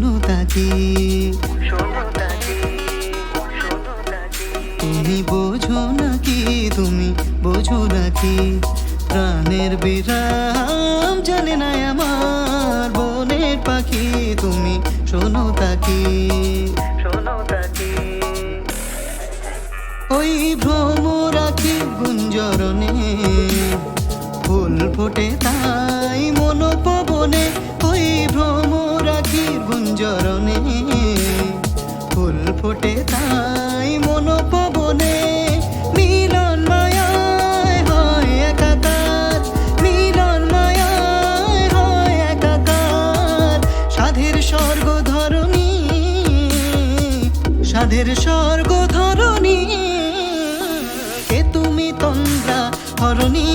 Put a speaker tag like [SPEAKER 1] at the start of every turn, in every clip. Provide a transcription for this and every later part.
[SPEAKER 1] শোনো তাকি তুমি বোঝো নাকি তুমি বোঝো নাকি? প্রাণের বিরাম জানে না আমার বনের পাখি তুমি শোনো তাকি শোনো তাকি ওই ভ্রম রাখি গুঞ্জরণে ফুল ফোটে তাই মন পবনে ওই ভ্রম রাখি গুঞ্জরণে, ফুল ফোটে তাই মন পবনে মিলন মিলন সাধের স্বর্গ ধরণী, সাধের ধরণী, কে তুমি তন্দ্রা হরণী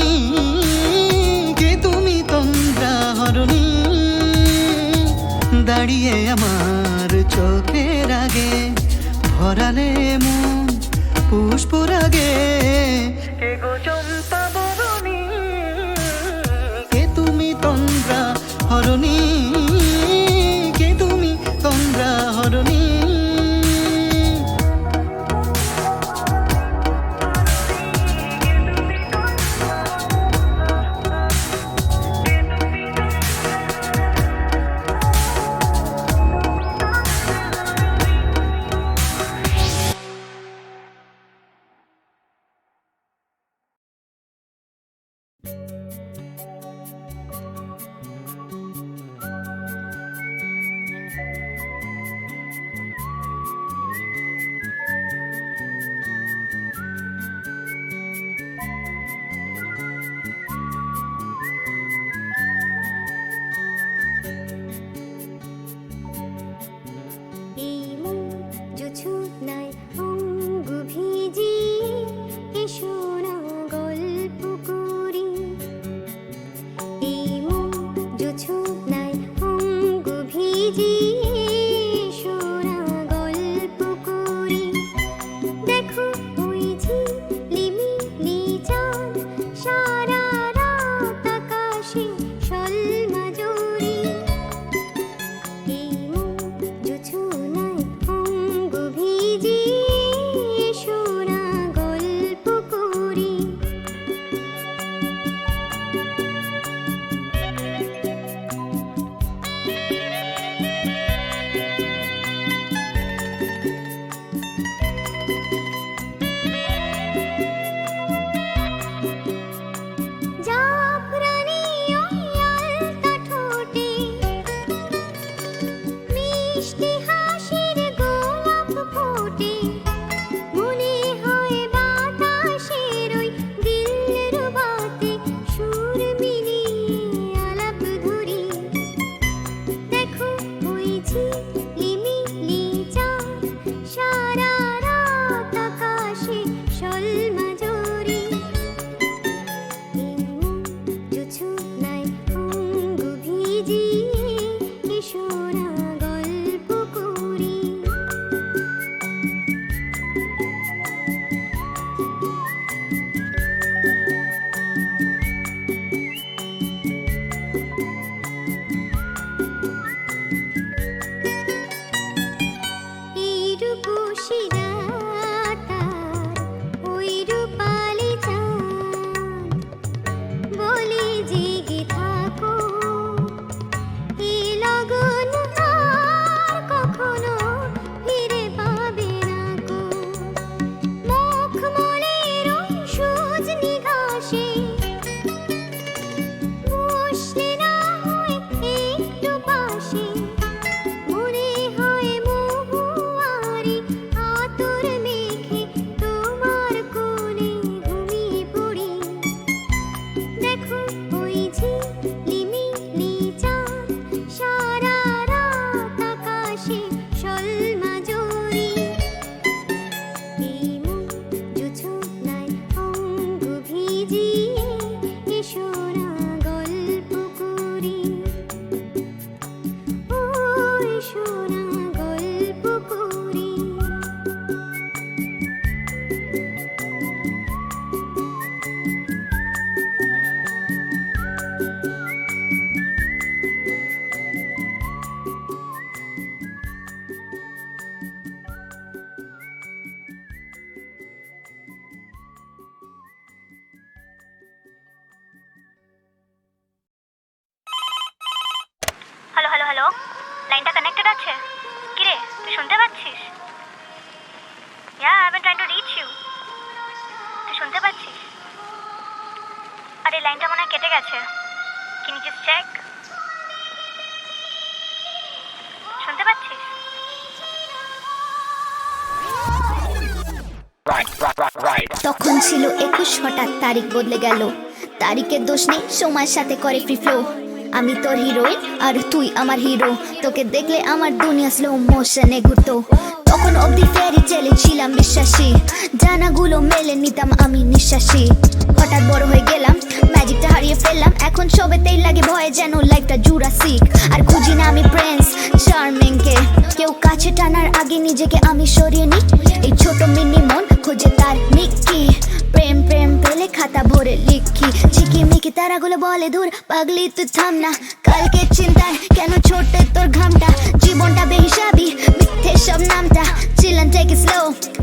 [SPEAKER 1] দাঁড়িয়ে আমার চোখের আগে ভরালে মন পুষ্পরাগে। কে গো
[SPEAKER 2] গেছে। কিনি জাস্ট চেক শুনতে পাচ্ছিস?
[SPEAKER 3] তখন ছিল একুশ হঠাৎ তারিখ বদলে গেল। তারিখের দোষ নেই সময়ের সাথে করে ফ্রি ফ্লো। আমি তোর হিরোইন আর তুই আমার হিরো। তোকে দেখলে আমার দুনিয়া স্লো মোশনে ঘুরতো। তখন অবধি ফেরি চেলে ছিলাম বিশ্বাসী। জানাগুলো মেলে নিতাম আমি নিঃশ্বাসী। হঠাৎ বড় হয়ে গেলাম হারিয়ে ফেললাম। এখন সবেতেই লাগে ভয়ে যেন লাইফটা জুরাসিক। আর খুঁজি না আমি প্রিন্স চার্মিংকে কেউ কাছে টানার আগে নিজেকে আমি সরিয়ে নিই। এই ছোট মিনি মন খোঁজে তার মিক্কি প্রেম প্রেম পেলে খাতা ভরে লিখি। ঝিকি মিকি তারাগুলো বলে দূর পাগলি, তুই থাম না। কালকে চিন্তায় কেন ছোটে তোর ঘামটা? জীবনটা বেহিসাবি, মিথ্যে সব নামটা। চিলান টেক স্লো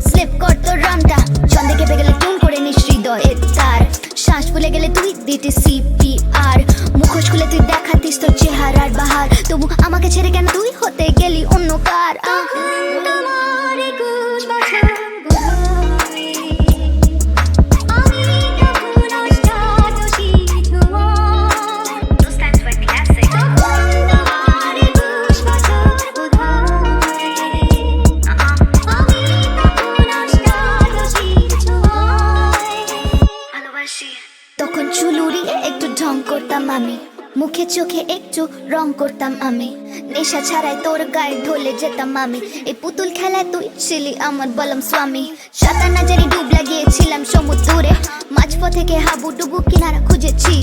[SPEAKER 3] স্লিপ কর তোর রামটা ছন্দে কেঁপে গেলে টুন করে নিস হৃদয়ের তার। শ্বাস ফুলে গেলে তুই দিতে সিপিআর মুখোশ খুলে তুই দেখাতিস তোর চেহারার বাহার। তবু আমাকে ছেড়ে কেন? তুই হতে গেলি অন্য কার। একটু রং করতাম আমি। নেশা ছাড়াই তোর গায়ে ঢলে যেতাম আমি। এই পুতুল খেলায় তুই ছিলি আমার বলম স্বামী। সাঁতার না জানি ডুব লাগিয়েছিলাম সমুদ্রে। মাঝপথ থেকে হাবু ডুবু কিনারা খুঁজেছি।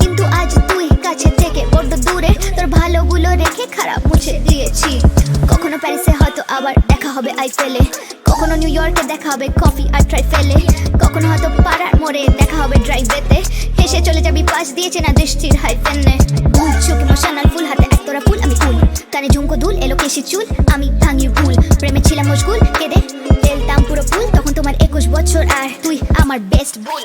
[SPEAKER 3] কিন্তু আজ তুই কাছে থেকে বড্ড দূরে। তোর ভালোগুলো রেখে খারাপ মুছে দিয়েছি। কখনো প্যারিসে হয়তো আবার দেখা হবে আইফেলে। কখনো নিউ ইয়র্কে দেখা হবে কফি আর ট্রাই ফেলে কখনো হয়তো পাড়ার মোড়ে দেখা হবে ড্রাইভেতে। হেসে চলে যাবি, পাশ দিয়েছে না দৃষ্টির হাই ফেনে ভুল চোখ ইমোশনাল ফুল হাতে একতরা ফুল, আমি ফুল। কানে ঝুমকো দুল এলো কেশি চুল, আমি ভাঙি ভুল। প্রেমে ছিলাম মশগুল, কেঁদে ফেলতাম পুরো ফুল। তখন তোমার একুশ বছর, আর তুই আমার বেস্ট ভুল।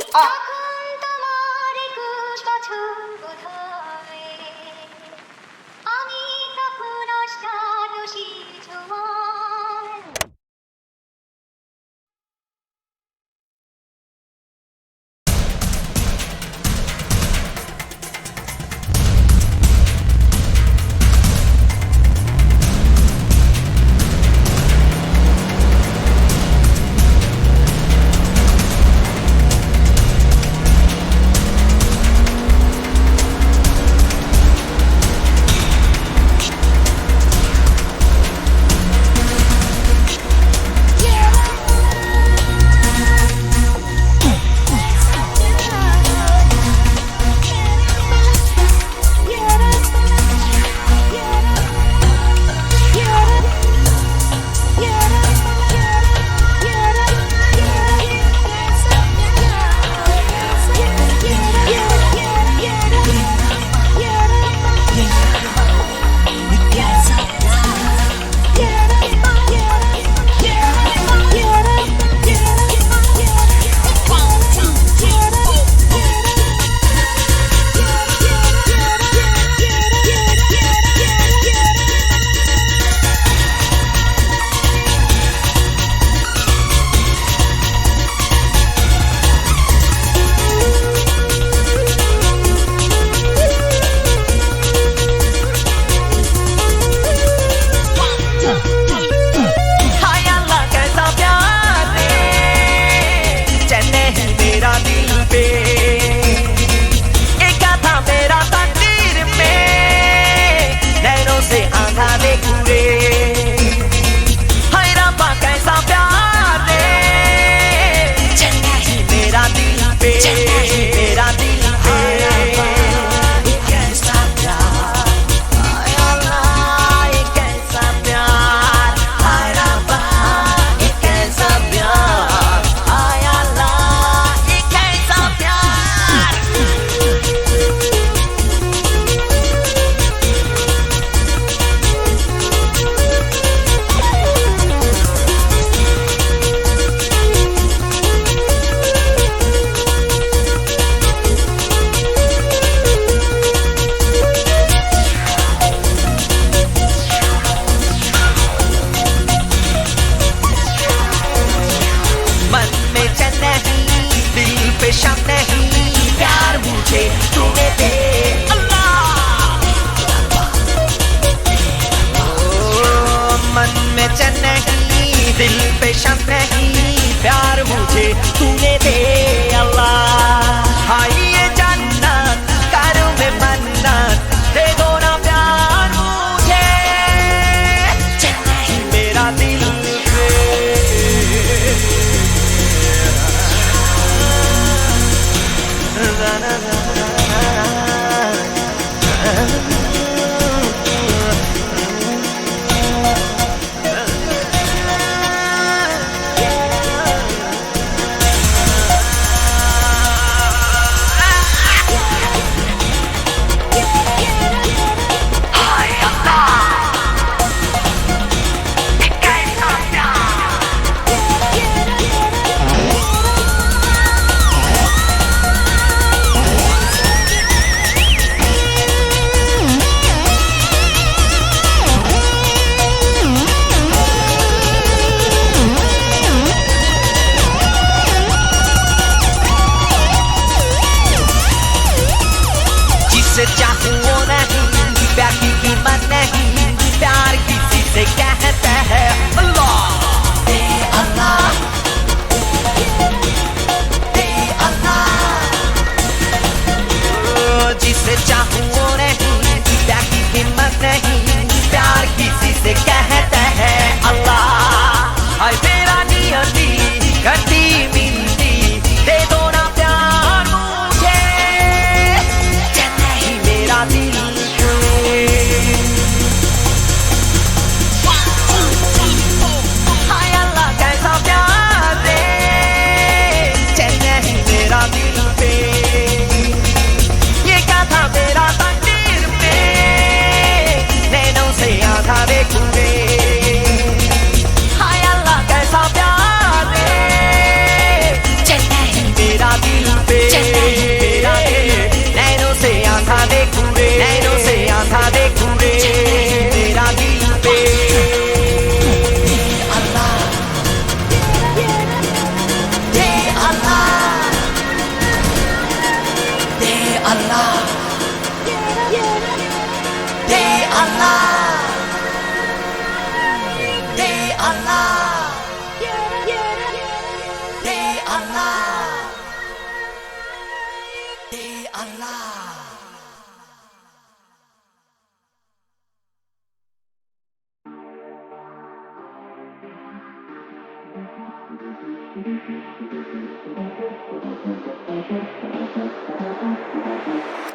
[SPEAKER 4] Thank
[SPEAKER 1] you.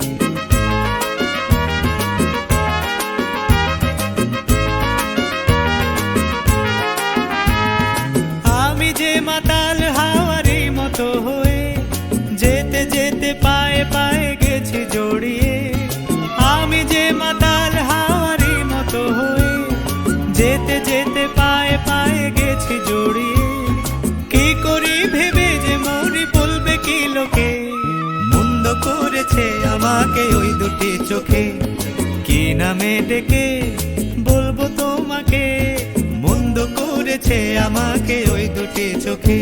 [SPEAKER 1] গেছি জড়িয়ে, কি করি ভেবে যে মরি বলবে কি লোকে? মন্দ করেছে আমাকে ওই দুটি চোখে। কি নামে ডেকে বলব তোমাকে? মন্দ করেছে আমাকে ওই দুটি চোখে।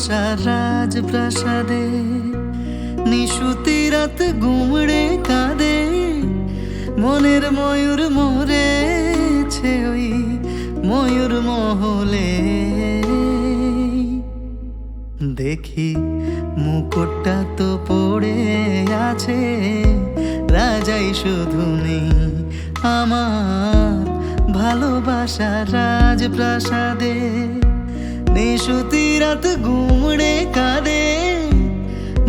[SPEAKER 1] ভালোবাসার রাজপ্রাসাদে, নিশুতি রাত গুমড়ে কাঁদে, মনের ময়ূর মরেছে ওই ময়ূর মহলে। দেখি মুকুটটা তো পড়ে আছে, রাজাই শুধু নেই আমার ভালোবাসার রাজপ্রাসাদে। নিশুতি গুমড়ে কাঁদে,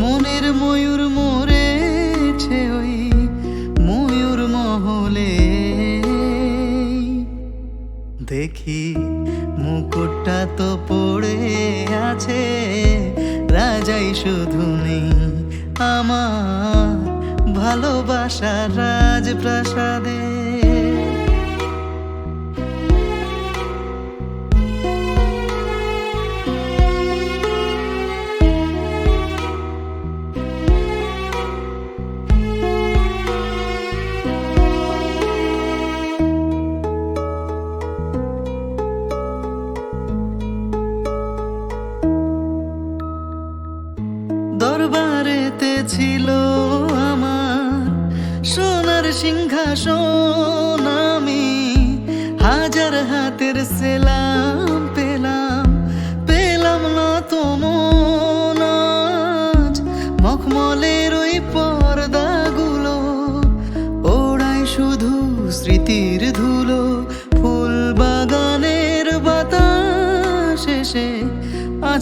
[SPEAKER 1] মনের ময়ূর মরেছে ওই ময়ূর দেখি মুকুটটা তো পড়ে আছে, রাজাই শুধু নেই আমার ভালোবাসার রাজপ্রাসাদে।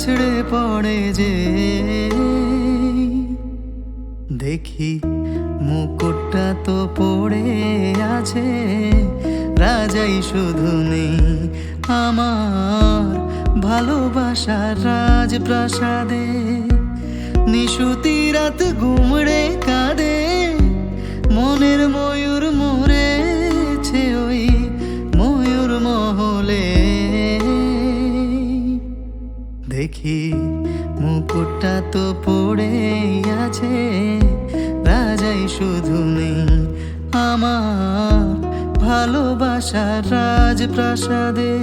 [SPEAKER 1] আছড়ে পড়ে যে। দেখি মুকুটটা তো পড়ে আছে, রাজাই শুধু নেই আমার ভালোবাসার রাজপ্রাসাদে। নিশুতি রাত গুমড়ে কাঁদে, মনের ময়ূর
[SPEAKER 5] দেখি মুকুটটা তো পড়ে আছে। রাজাই শুধু নেই আমার ভালোবাসার রাজপ্রাসাদে।